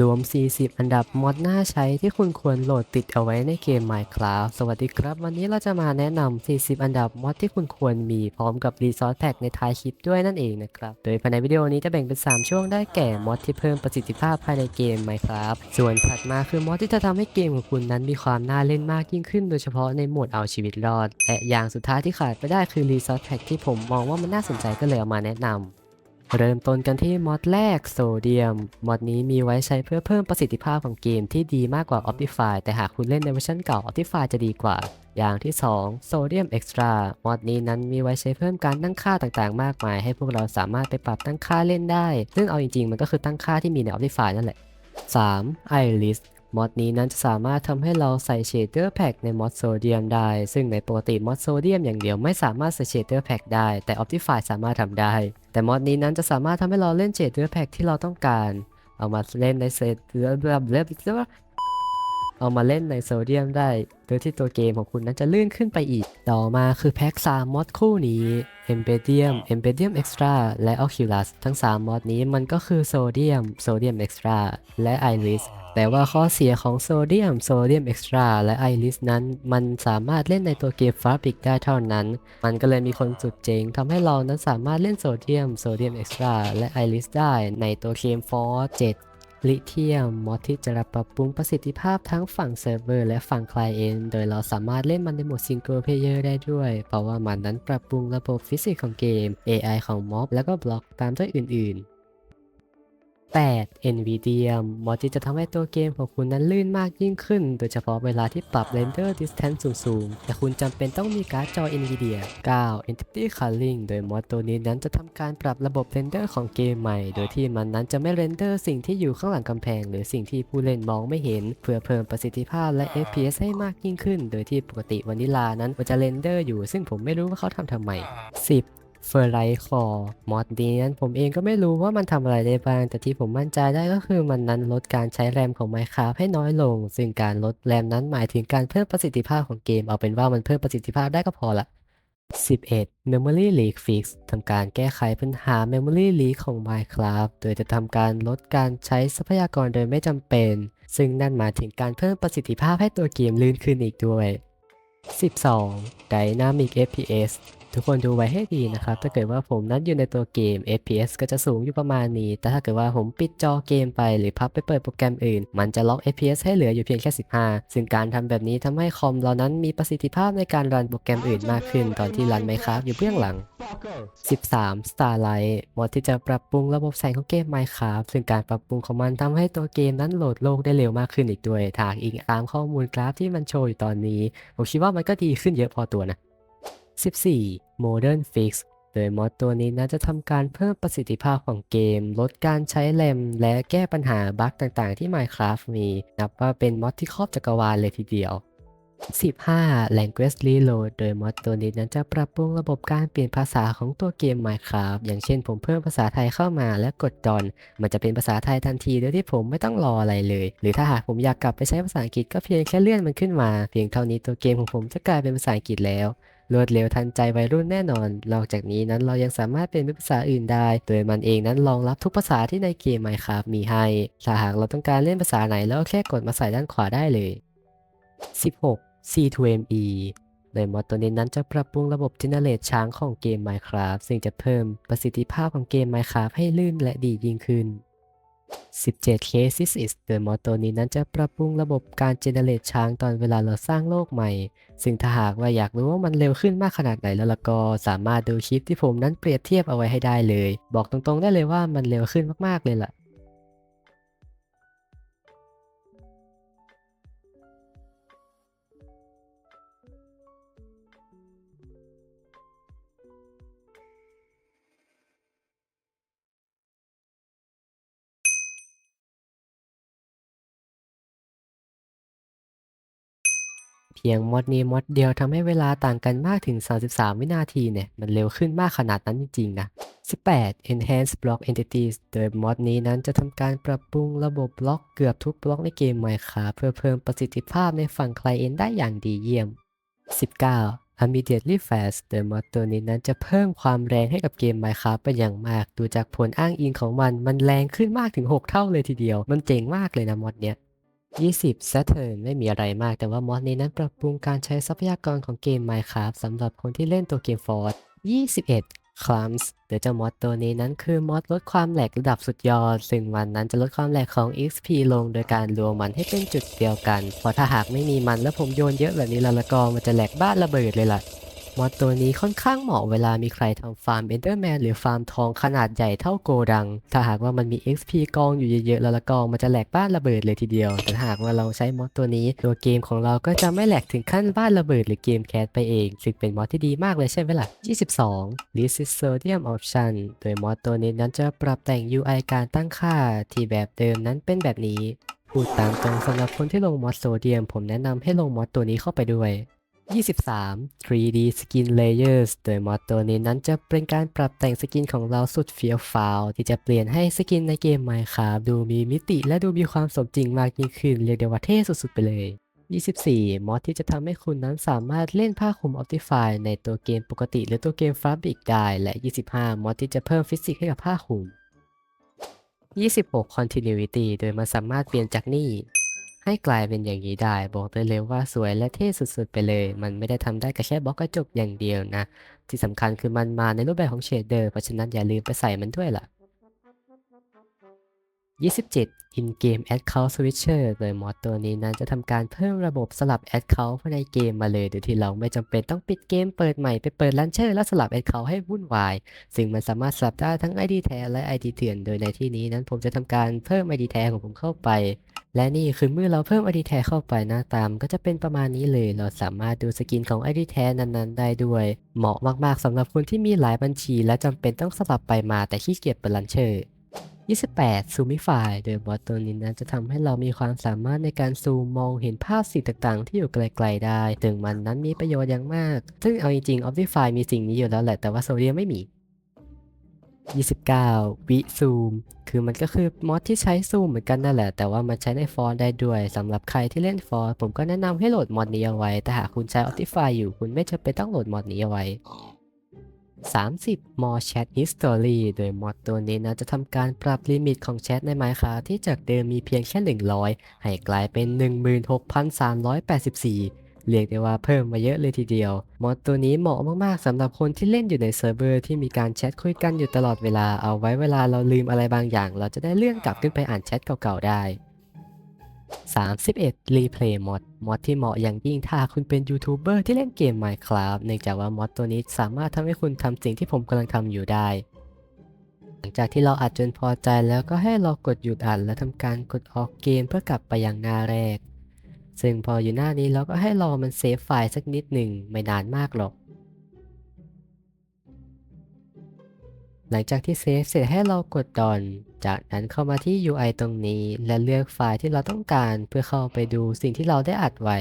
รวม 40 อันดับมอดน่าใช้ที่คุณควรโหลดติดเอาไว้ในเกม Minecraft สวัสดีครับ วันนี้เราจะมาแนะนำ 40 อันดับมอดที่คุณควรมีพร้อมกับ Resource Pack ในท้ายคลิปด้วยนั่นเองนะครับ โดยภายในวิดีโอนี้จะแบ่งเป็น 3 ช่วงได้แก่มอดที่เพิ่มประสิทธิภาพภายในเกม Minecraft ส่วนถัดมาคือมอดที่จะทำให้เกมของคุณนั้นมีความน่าเล่นมากยิ่งขึ้น โดยเฉพาะในโหมดเอาชีวิตรอด และอย่างสุดท้ายที่ขาดไม่ได้คือ Resource Pack ที่ผมมองว่ามันน่าสนใจก็เลยเอามาแนะนำ เริ่มต้นกันที่มอดแรกโซเดียมมอดนี้มีไว้ใช้เพื่อเพิ่มประสิทธิภาพของเกมที่ดีมากกว่า Optify แต่หากคุณเล่นในเวอร์ชันเก่า Optify จะดีกว่า อย่างที่2 Sodium Extra มอดนี้นั้นมีไว้ใช้เพิ่มการตั้งค่าต่างๆ มากมาย ให้พวกเราสามารถไปปรับตั้งค่าเล่นได้ ซึ่งเอาจริงๆ มันก็คือตั้งค่าที่มีใน Optify นั่นแหละ 3. Iris มอดนี้นั้นจะสามารถทำให้เราใส่เชดเดอร์แพ็กในมอดโซเดียมได้ ซึ่งในปกติมอดโซเดียมอย่างเดียวไม่สามารถใส่เชดเดอร์แพ็กได้ แต่ Optify สามารถทำได้ แต่มอดนี้นั้นจะสามารถทำให้เราเล่นเจดเดอร์แพ็กที่เราต้องการ เอามาเล่นในเซตเบบเบบ เอามาเล่นในโซเดียมได้ โดยที่ตัวเกมของคุณนั้นจะลื่นขึ้นไปอีก ต่อมาคือแพ็ก3มอดคู่นี้ Embedium Embedium Extra และ Oculus ทั้ง 3 มอดนี้มันก็คือ Sodium Sodium Extra และ Iris แต่ว่าข้อเสียของ Sodium Sodium Extra และ Iris นั้น มันสามารถเล่นในตัวเกม Fabric ได้เท่านั้น มันก็เลยมีคนสุดเจ๋งทำให้เรานั้นสามารถเล่น Sodium Sodium Extra และ Iris ได้ในตัวเกม Force 7 ลิเทียมมอดที่จะรับปรับปรุงประสิทธิภาพทั้งฝั่งเซิร์ฟเวอร์และฝั่งคลายเอนโดยเราสามารถเล่นมันในโหมดซิงเกิลเพลเยอร์ได้ด้วย เพราะว่ามันนั้นปรับปรุงระบบฟิสิกส์ของเกม AI ของม็อบ แล้วก็บล็อกตามด้วยอื่นๆ 8. NVIDIA มอดที่จะทำให้ตัวเกมของคุณนั้นลื่นมากยิ่งขึ้น โดยเฉพาะเวลาที่ปรับ Render Distance สูงๆ แต่คุณจำเป็นต้องมีการ์ดจอ NVIDIA 9. Entity Culling โดยมอดตัวนี้นั้นจะทำการปรับระบบ Render ของเกมใหม่ โดยที่มันนั้นจะไม่ Render สิ่งที่อยู่ข้างหลังกำแพง หรือสิ่งที่ผู้เล่นมองไม่เห็น เพื่อเพิ่มประสิทธิภาพและ FPS ให้มากยิ่งขึ้น โดยที่ปกติวานิลานั้นมันจะ Render อยู่ ซึ่งผมไม่รู้ว่าเขาทำทำไม 10. เฟอร์ไลท์คอร์มอดนี้นั้นผมเองก็ไม่รู้ว่ามันทำอะไรได้บ้าง แต่ที่ผมมั่นใจได้ก็คือมันนั้นลดการใช้แรมของ Minecraft ให้น้อยลง ซึ่งการลดแรมนั้นหมายถึงการเพิ่มประสิทธิภาพของเกม เอาเป็นว่ามันเพิ่มประสิทธิภาพได้ก็พอละ 11. Memory Leak Fix ทำการแก้ไขปัญหา Memory Leak ของ Minecraft โดยจะทำการลดการใช้ทรัพยากรโดยไม่จำเป็น ซึ่งนั่นหมายถึงการเพิ่มประสิทธิภาพให้ตัวเกมลื่นขึ้นอีกด้วย 12. Dynamic FPS ทุกคนดูไว้ให้ดีนะครับ ถ้าเกิดว่าผมนั้นอยู่ในตัวเกม FPS ก็จะสูงอยู่ประมาณนี้ แต่ถ้าเกิดว่าผมปิดจอเกมไปหรือพับไปเปิดโปรแกรมอื่น มันจะล็อก FPS ให้เหลืออยู่เพียงแค่ 15 ซึ่งการทำแบบนี้ทำให้คอมเรานั้นมีประสิทธิภาพในการรันโปรแกรมอื่นมากขึ้น ตอนที่รันไมครับอยู่เบื้องหลัง 13. Starlight มอดที่จะปรับปรุงระบบแสงของเกม Minecraft ซึ่งการปรับปรุงของมันทำให้ตัวเกมนั้นโหลดโลกได้เร็วมากขึ้นอีกด้วยถ้าอิงตามข้อมูลกราฟที่มันโชว์อยู่ตอนนี้ ผมคิดว่ามันก็ดีขึ้นเยอะพอตัวนะ 14. Modern Fix โดยมอดตัวนี้น่าจะทำการเพิ่มประสิทธิภาพของเกม ลดการใช้แรมและแก้ปัญหาบั๊กต่างๆที่ Minecraft มี นับว่าเป็นมอดที่ครอบจักรวาลเลยทีเดียว 15. Language Reload โดยมอดตัวนี้นั้นจะปรับปรุงระบบการเปลี่ยนภาษาของตัวเกม Minecraft อย่างเช่นผมเพิ่มภาษาไทยเข้ามาและกดดอน มันจะเป็นภาษาไทยทันทีโดยที่ผมไม่ต้องรออะไรเลย หรือถ้าหากผมอยากกลับไปใช้ภาษาอังกฤษก็เพียงแค่เลื่อนมันขึ้นมา เพียงเท่านี้ตัวเกมของผมจะกลายเป็นภาษาอังกฤษแล้ว รวดเร็วทันใจวัยรุ่นแน่นอน นอกจากนี้นั้นเรายังสามารถเป็นภาษาอื่นได้ โดยมันเองนั้นรองรับทุกภาษาที่ในเกม Minecraft มีให้ ถ้าหากเราต้องการเล่นภาษาไหนแล้วก็แค่กดมาใส่ด้านขวาได้เลย 16. C2ME โดยมอดตัวนี้นั้นจะปรับปรุงระบบ Generate ช้างของเกม Minecraft ซึ่งจะเพิ่มประสิทธิภาพของเกม Minecraft ให้ลื่นและดียิ่งขึ้น 17 Cases is the mod ตัวนี้นั้นจะปรับปรุงระบบการ Generate ช้างตอนเวลาเราสร้างโลกใหม่ ซึ่งถ้าหากว่าอยากรู้ว่ามันเร็วขึ้นมากขนาดไหนแล้วล่ะก็สามารถดูคลิปที่ผมนั้นเปรียบเทียบเอาไว้ให้ได้เลย บอกตรงๆได้เลยว่ามันเร็วขึ้นมากๆเลยล่ะ พียงมอดนี้มอดเดียวทำให้เวลาต่างกันมากถึง 33 วินาทีเนี่ย มันเร็วขึ้นมากขนาดนั้นจริงๆนะ 18 Enhance Block Entities โดยมอดนี้นั้นจะทำการปรับปรุงระบบบล็อกเกือบทุกบล็อกในเกม Minecraft เพื่อเพิ่มประสิทธิภาพในฝั่ง Client ได้อย่างดีเยี่ยม 19 Immediately Fast โดยมอดตัวนี้นั้นจะเพิ่มความแรงให้กับเกม Minecraft เป็นอย่างมาก ดูจากผลอ้างอิงของมัน มันแรงขึ้นมากถึง 6 เท่าเลยทีเดียว มันเจ๋งมากเลยนะมอดเนี้ย 20 Saturn ไม่มีอะไรมากแต่ว่ามอดนี้นั้นปรับปรุงการใช้ทรัพยากรของเกม Minecraft สำหรับคนที่เล่นตัวเกม Ford 21 Clumps โดยเจ้ามอดตัวนี้นั้นคือมอดลดความแหลกระดับสุดยอด ซึ่งมันนั้นจะลดความแหลกของ XP ลงโดยการรวมมันให้เป็นจุดเดียวกัน เพราะถ้าหากไม่มีมันแล้วผมโยนเยอะแบบนี้แล้วละก็มันจะแหลกบ้านระเบิดเลยล่ะ มอดตัวนี้ค่อนข้างเหมาะเวลามีใครทำฟาร์มเอนเดอร์แมนหรือฟาร์มทองขนาดใหญ่เท่าโกดัง ถ้าหากว่ามันมี XP กองอยู่เยอะๆ แล้วละก็มันจะแหลกบ้านระเบิดเลยทีเดียว แต่หากว่าเราใช้มอดตัวนี้ ตัวเกมของเราก็จะไม่แหลกถึงขั้นบ้านระเบิดหรือเกมแคสไปเอง ซึ่งเป็นมอดที่ดีมากเลยใช่ไหมล่ะ 22 This is Sodium Option โดยมอดตัวนี้นั้นจะปรับแต่ง UI การตั้งค่าที่แบบเดิมนั้นเป็นแบบนี้พูดตามตรงสำหรับคนที่ลงมอดโซเดียม ผมแนะนำให้ลงมอดตัวนี้เข้าไปด้วย 23 3D Skin Layers โดยมอดตัวนี้นั้นจะเป็นการปรับแต่งสกินของเราสุดเฟี้ยวฟ้าวที่จะเปลี่ยนให้สกินในเกม Minecraft ดูมีมิติและดูมีความสมจริงมากยิ่งขึ้น เรียกได้ว่าเท่สุดๆไปเลย 24 มอดที่จะทำให้คุณนั้นสามารถเล่นผ้าคลุม Optify ในตัวเกมปกติ หรือตัวเกม Fabric ได้ และ 25 มอดที่จะเพิ่มฟิสิกส์ให้กับผ้าคลุม 26 Continuity โดยมันสามารถเปลี่ยนจากนี่ ให้กลายเป็นอย่างนี้ได้ บอกได้เลยว่าสวยและเท่สุดๆไปเลย มันไม่ได้ทำได้กับแค่บล็อกกระจกอย่างเดียวนะ ที่สำคัญคือมันมาในรูปแบบของเชดเดอร์เพราะฉะนั้นอย่าลืมไปใส่มันด้วยล่ะ 27 In-game Account Switcher โดยมอดตัวนี้นั้นจะทำการเพิ่มระบบสลับ Account ภายในเกมมาเลยโดยที่เราไม่จำเป็นต้องปิดเกมเปิดใหม่ไปเปิด Launcher แล้วสลับ Account ให้วุ่นวาย ซึ่งมันสามารถสลับได้ทั้ง ID แท้และ ID เถื่อน โดยในที่นี้นั้นผมจะทำการเพิ่ม ID แท้ของผมเข้าไป และนี่คือเมื่อเราเพิ่ม ID แท้เข้าไปหน้าตาม ก็จะเป็นประมาณนี้เลย เราสามารถดูสกินของ ID แท้นั้นๆ ได้ด้วย เหมาะมากๆสำหรับคนที่มีหลายบัญชี และจำเป็นต้องสลับไปมาแต่ขี้เกียจเปิด Launcher 28 Zoomify โดยบอทตัวนี้นั้นจะทำให้เรามีความสามารถในการซูมมองเห็นภาพสิ่งต่างๆ ที่อยู่ไกลๆได้ ถึงมันนั้นมีประโยชน์อย่างมาก ซึ่งเอาจริงๆ Optify มีสิ่งนี้อยู่แล้วแหละ แต่ว่า Zodium ไม่มี 29 วิซูม คือมันก็คือมอดที่ใช้ซูมเหมือนกันนั่นแหละ แต่ว่ามันใช้ในฟอนต์ได้ด้วยสำหรับใครที่เล่นฟอนต์ผมก็แนะนำให้โหลดมอดนี้เอาไว้ แต่หากคุณใช้ Optify อยู่คุณไม่จำเป็นต้องโหลดมอดนี้เอาไว้ 30 More Chat History โดยมอดตัวนี้นะจะทำการปรับลิมิตของแชทใน Minecraft ที่จากเดิมมีเพียงแค่ 100 ให้กลายเป็น 16,384 เรียกได้ว่าเพิ่มมาเยอะเลยทีเดียว มอดตัวนี้เหมาะมากๆสำหรับคนที่เล่นอยู่ในเซิร์ฟเวอร์ที่มีการแชทคุยกันอยู่ตลอดเวลาเอาไว้เวลาเราลืมอะไรบางอย่าง เราจะได้เลื่อนกลับขึ้นไปอ่านแชทเก่าๆได้ 31 Replay Mod มอดที่เหมาะอย่างยิ่งถ้าคุณเป็นยูทูบเบอร์ที่เล่นเกม Minecraft เนื่องจากว่ามอดตัวนี้สามารถทำให้คุณทำสิ่งที่ผมกำลังทำอยู่ได้ หลังจากที่เราอัดจนพอใจแล้วก็ให้เรากดหยุดอัดและทำการกดออกเกมเพื่อกลับไปยังหน้าแรก ซึ่งพออยู่หน้านี้เราก็ให้รอมันเซฟไฟล์สักนิดหนึ่งไม่นานมากหรอก หลังจากที่เซฟเสร็จให้เรากดดอน จากนั้นเข้ามาที่ UI ตรงนี้ และเลือกไฟล์ที่เราต้องการเพื่อเข้าไปดูสิ่งที่เราได้อัดไว้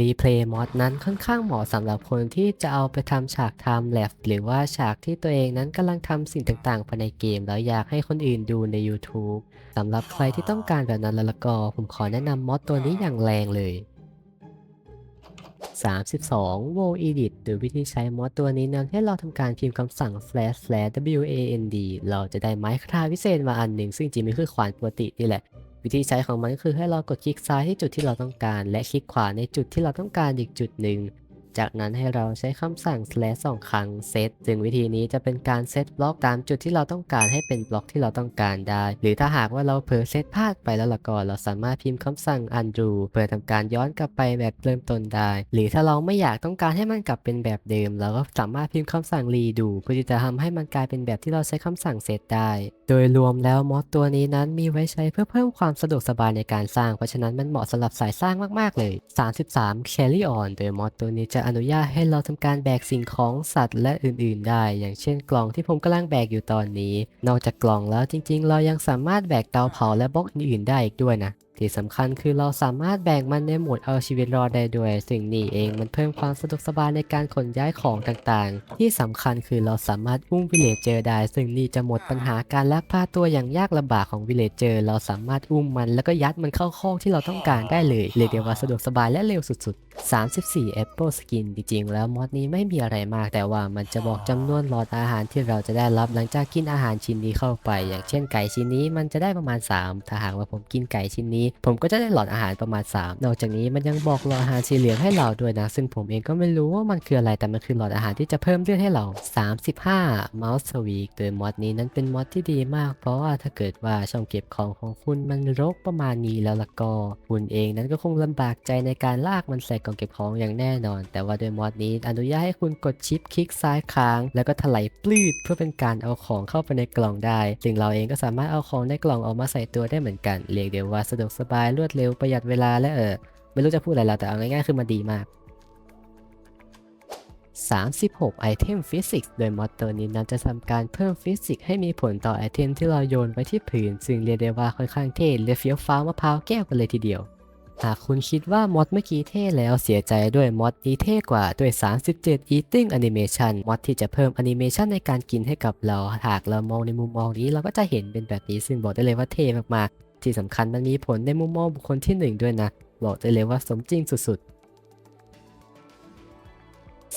Replay Mod นั้นค่อนข้างเหมาะสำหรับคนที่จะเอาไปทำฉาก Time Lapse หรือว่าฉากที่ตัวเองนั้นกำลังทำสิ่งต่างๆภายในเกม แล้วอยากให้คนอื่นดูใน YouTube สำหรับใครที่ต้องการแบบนั้นแล้วก็ผมขอแนะนำมอดตัวนี้อย่างแรงเลย 32 w o Edit โดยวิธีใช้มอดตัวนี้นั้นให้เราทำการพิมพ์คำสั่ง slash slash wand เราจะได้ไม้คาถาพิเศษมาอันหนึ่งซึ่งจริงมันคือขวานปกตินี่แหละ วิธีใช้ของมันก็คือให้เรากดคลิกซ้ายที่จุดที่เราต้องการ และคลิกขวาในจุดที่เราต้องการอีกจุดหนึ่ง จากนั้นให้เราใช้คำสั่ง slash สองครั้ง set ซึ่งวิธีนี้จะเป็นการเซตบล็อกตามจุดที่เราต้องการให้เป็นบล็อกที่เราต้องการได้ หรือถ้าหากว่าเราเผลอเซตพลาดไปแล้วละก็เราสามารถพิมพ์คำสั่ง undo เพื่อทำการย้อนกลับไปแบบเริ่มต้นได้ หรือถ้าเราไม่อยากต้องการให้มันกลับเป็นแบบเดิม เราก็สามารถพิมพ์คำสั่ง redo เพื่อที่จะทำให้มันกลายเป็นแบบที่เราใช้คำสั่งเซตได้ โดยรวมแล้วมอดตัวนี้นั้นมีไว้ใช้เพื่อเพิ่มความสะดวกสบายในการสร้าง เพราะฉะนั้นมันเหมาะสำหรับสายสร้างมากๆเลย 33 Carry on โดยมอดตัวนี้จะอนุญาตให้เราทำการแบกสิ่งของสัตว์และอื่นๆ ได้ อย่างเช่นกล่องที่ผมกำลังแบกอยู่ตอนนี้ นอกจากกล่องแล้วจริงๆ เรายังสามารถแบกเตาเผาและบล็อกอื่นๆได้อีกด้วยนะ ที่สำคัญคือเราสามารถแบกมันในโหมดเอาชีวิตรอดได้ด้วยสิ่งนี้เองมันเพิ่มความสะดวกสบายในการขนย้ายของต่างๆ ที่สำคัญคือเราสามารถอุ้มวิเลจเจอร์ได้ ซึ่งนี่จะหมดปัญหาการลักพาตัวอย่างยากลำบากของวิเลจเจอร์เราสามารถอุ้มมันแล้วก็ยัดมันเข้าคอกที่เราต้องการได้เลยเรียกได้ว่าสะดวกสบายและเร็วสุดๆ 34 Apple Skin จริงๆ แล้วมอดนี้ไม่มีอะไรมาก แต่ว่ามันจะบอกจำนวนหลอดอาหารที่เราจะได้รับหลังจากกินอาหารชิ้นนี้เข้าไป อย่างเช่นไก่ชิ้นนี้มันจะได้ประมาณ 3 ถ้าหากว่าผมกินไก่ชิ้นนี้ผมก็จะได้หลอดอาหารประมาณ 3 นอกจากนี้มันยังบอกหลอดอาหารสีเหลืองให้เราด้วยนะ ซึ่งผมเองก็ไม่รู้ว่ามันคืออะไรแต่มันคือหลอดอาหารที่จะเพิ่มเลือดให้เรา 35 Mouse Tweak โดยมอดนี้นั้นเป็นมอดที่ดีมาก เพราะว่าถ้าเกิดว่าช่องเก็บของของคุณมันรกประมาณนี้แล้วละก็คุณเองนั้นก็คงลำบากใจในการลากมันใส่กล่องเก็บของอย่างแน่นอน แต่ว่าโดยมอดนี้อนุญาตให้คุณกดชิปคลิกซ้ายค้าง แล้วก็ถลายปลื้ดเพื่อเป็นการเอาของเข้าไปในกล่องได้ ซึ่งเราเองก็สามารถเอาของในกล่องออกมาใส่ตัวได้เหมือนกัน เรียกได้ว่าสะดวกสบายรวดเร็วประหยัดเวลาและเออไม่รู้จะพูดอะไรแล้วแต่เอาง่ายๆคือมันดีมาก 36ไอเทมฟิสิกส์โดยมอดตัวนี้นั้นจะทำการเพิ่มฟิสิกส์ให้มีผลต่อไอเทมที่เราโยนไว้ที่พื้นซึ่งเรียกได้ว่าค่อนข้างเท่และเฟี้ยวฟ้ามะพร้าวแก้วกันเลยทีเดียว หากคุณคิดว่ามอดเมื่อกี้เท่แล้วเสียใจด้วยมอดนี้เท่กว่าด้วย 37 Eating Animation มอดที่จะเพิ่มแอนิเมชันในการกินให้กับเรา หากเรามองในมุมมองนี้เราก็จะเห็นเป็นแบบนี้ซึ่งบอกได้เลยว่าเท่มากๆ ที่สำคัญมันมีผลในมุมมองบุคคลที่หนึ่งด้วยนะ บอกได้เลยว่าสมจริงสุดๆ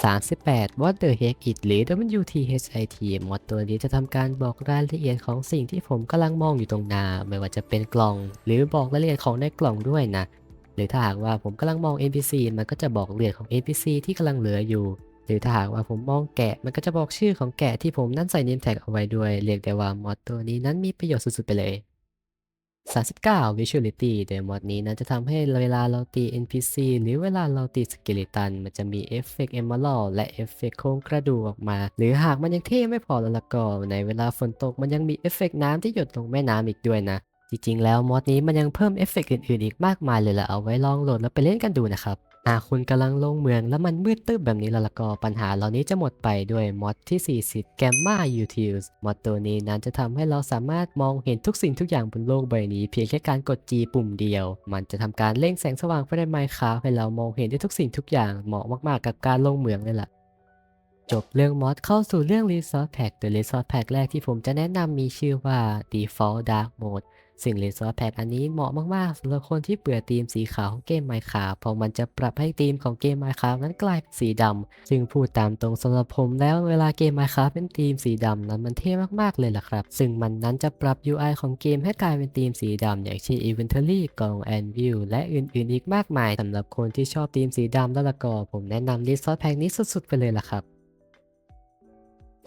38 What the heck it หรือ WTHIT มอดตัวนี้จะทำการบอกรายละเอียดของสิ่งที่ผมกำลังมองอยู่ตรงหน้า ไม่ว่าจะเป็นกล่อง หรือบอกรายละเอียดของในกล่องด้วยนะ หรือถ้าหากว่าผมกำลังมอง NPC มันก็จะบอกรายละเอียดของ NPC ที่กำลังเหลืออยู่ หรือถ้าหากว่าผมมองแกะ มันก็จะบอกชื่อของแกะที่ผมนั่นใส่ name tag เอาไว้ด้วย เรียกได้ว่ามอดตัวนี้นั้นมีประโยชน์สุดๆไปเลย 39 Visuality โดยมอดนี้นั้นจะทำให้เวลาเราตี NPC หรือเวลาเราตีสกิลิตัน มันจะมีเอฟเฟกต์ Emerald และเอฟเฟกต์โครงกระดูกออกมา หรือหากมันยังเท่ไม่พอแล้วละก็ ในเวลาฝนตกมันยังมีเอฟเฟกต์น้ำที่หยดลงแม่น้ำอีกด้วยนะ จริงๆ แล้วมอดนี้มันยังเพิ่มเอฟเฟกต์อื่นๆ อีกมากมายเลยละเอาไว้ลองโหลดแล้วไปเล่นกันดูนะครับ หากคุณกำลังลงเมืองแล้วมันมืดตึ๊บแบบนี้แล้วละก็ปัญหาเหล่านี้จะหมดไปด้วยมอดที่ 40 Gamma Utils มอดตัวนี้นั้นจะทำให้เราสามารถมองเห็นทุกสิ่งทุกอย่างบนโลกใบนี้ เพียงแค่การกด G ปุ่มเดียว มันจะทำการเร่งแสงสว่างไปในไมค์คาให้เรามองเห็นได้ทุกสิ่งทุกอย่างเหมาะมากๆ กับการลงเมืองเลยล่ะจบเรื่องมอดเข้าสู่เรื่อง Resource Pack โดย Resource Pack แรกที่ผมจะแนะนำมีชื่อว่า Default Dark Mode ซึ่ง Resource Pack อันนี้เหมาะมากๆสำหรับคนที่เบื่อธีมสีขาวของเกม Minecraft เพราะมันจะปรับให้ธีมของเกม Minecraft นั้นกลายเป็นสีดำซึ่งพูดตามตรงสำหรับผมแล้วเวลาเกม Minecraft เป็นธีมสีดำนั้นมันเท่มากๆเลยล่ะครับ ซึ่งมันนั้นจะปรับ UI ของเกมให้กลายเป็นธีมสีดำอย่างเช่น Inventory กล่อง Anvil และอื่นๆอีกมากมายสำหรับคนที่ชอบธีมสีดำแล้วละก็ผมแนะนำ Resource Pack นี้สุดๆไปเลยล่ะครับ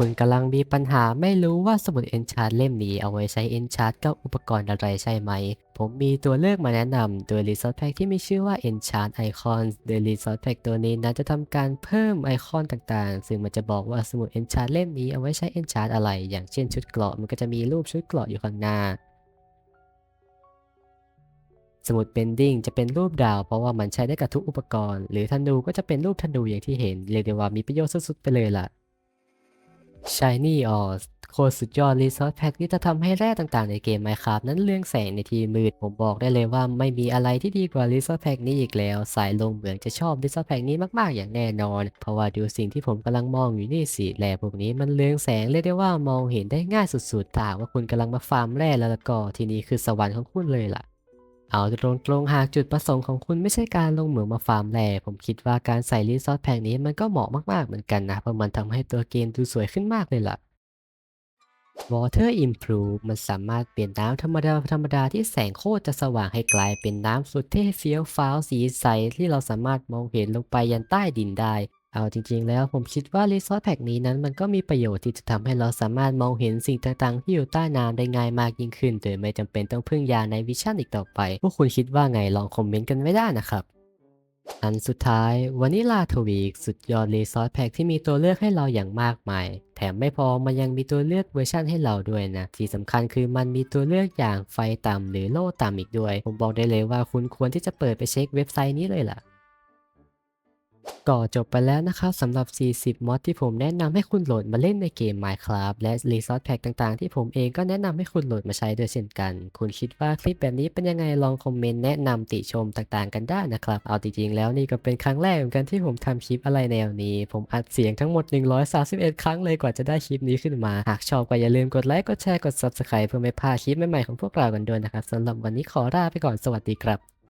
คุณกำลังมีปัญหาไม่รู้ว่าสมุด Enchant เล่มนี้เอาไว้ใช้ Enchant กับอุปกรณ์อะไรใช่ไหม ผมมีตัวเลือกมาแนะนำโดย Resource Pack ที่มีชื่อว่า Enchant Icons โดย Resource Pack ตัวนี้นั้นจะทำการเพิ่มไอคอนต่างๆ ซึ่งมันจะบอกว่าสมุด Enchant เล่มนี้เอาไว้ใช้ Enchant อะไร อย่างเช่นชุดเกราะมันก็จะมีรูปชุดเกราะอยู่ข้างหน้าสมุด Bending จะเป็นรูปดาวเพราะว่ามันใช้ได้กับทุกอุปกรณ์ หรือธนูก็จะเป็นรูปธนูอย่างที่เห็น เรียกได้ว่ามีประโยชน์สุดๆไปเลยล่ะ Shiny Ore โคตรสุดยอด Resource Pack ที่จะทำให้แร่ต่างๆในเกม Minecraft นั้นเรืองแสงในที่มืด ผมบอกได้เลยว่าไม่มีอะไรที่ดีกว่า Resource Pack นี้อีกแล้ว สายลงเหมืองจะชอบ Resource Pack นี้มากๆอย่างแน่นอน เพราะว่าดูสิ่งที่ผมกำลังมองอยู่นี่สิแร่พวกนี้มันเรืองแสงเรียกได้ว่ามองเห็นได้ง่ายสุดๆถ้าหากว่าคุณกำลังมาฟาร์มแร่แล้วก็ที่นี่คือสวรรค์ของคุณเลยล่ะ เอาตรงๆหากจุดประสงค์ของคุณไม่ใช่การลงเหมืองมาฟาร์มแร่ผมคิดว่าการใส่รีซอสแพ็กนี้มันก็เหมาะมากๆเหมือนกันนะเพราะมันทำให้ตัวเกมดูสวยขึ้นมากเลยล่ะ Water Improve มันสามารถเปลี่ยนน้ำธรรมดาธรรมดาที่แสงโคตรจะสว่างให้กลายเป็นน้ำสุดเท่เฟี้ยวฟ้าวสีใสที่เราสามารถมองเห็นลงไปยันใต้ดินได้ เอาจริงๆแล้วผมคิดว่า Resource Pack นี้นั้นมันก็มีประโยชน์ที่จะทำให้เราสามารถมองเห็นสิ่งต่างๆ ที่อยู่ใต้น้ำได้ง่ายมากยิ่งขึ้น โดยไม่จำเป็นต้องพึ่งยาในวิชั่นอีกต่อไป พวกคุณคิดว่าไงลองคอมเมนต์กันไว้ได้นะครับ อันสุดท้ายวานิลาทวีกสุดยอดรีซอสแพ็กที่มีตัวเลือกให้เราอย่างมากมาย แถมไม่พอมันยังมีตัวเลือกเวอร์ชั่นให้เราด้วยนะ ที่สำคัญคือมันมีตัวเลือกอย่างไฟต่ำหรือโล่ต่ำอีกด้วย ผมบอกได้เลยว่าคุณควรที่จะเปิดไปเช็คเว็บไซต์นี้เลยล่ะ ก็จบไปแล้วนะครับสำหรับ 40 มอดที่ผมแนะนำให้คุณโหลดมาเล่นในเกม Minecraft และ Resource Pack ต่างๆ ที่ผมเองก็แนะนำให้คุณโหลดมาใช้ด้วยเช่นกัน คุณคิดว่าคลิปแบบนี้เป็นยังไงลองคอมเมนต์แนะนำติชมต่างๆ กันได้นะครับ เอาจริงๆแล้วนี่ก็เป็นครั้งแรกเหมือนกันที่ผมทำคลิปอะไรแนวนี้ ผมอัดเสียงทั้งหมด 131 ครั้งเลยกว่าจะได้คลิปนี้ขึ้นมาหากชอบก็อย่าลืมกดไลค์กดแชร์กด Subscribe เพื่อไม่พลาดคลิปใหม่ๆของพวกเรากันด้วยนะครับสำหรับวันนี้ขอลาไปก่อนสวัสดีครับ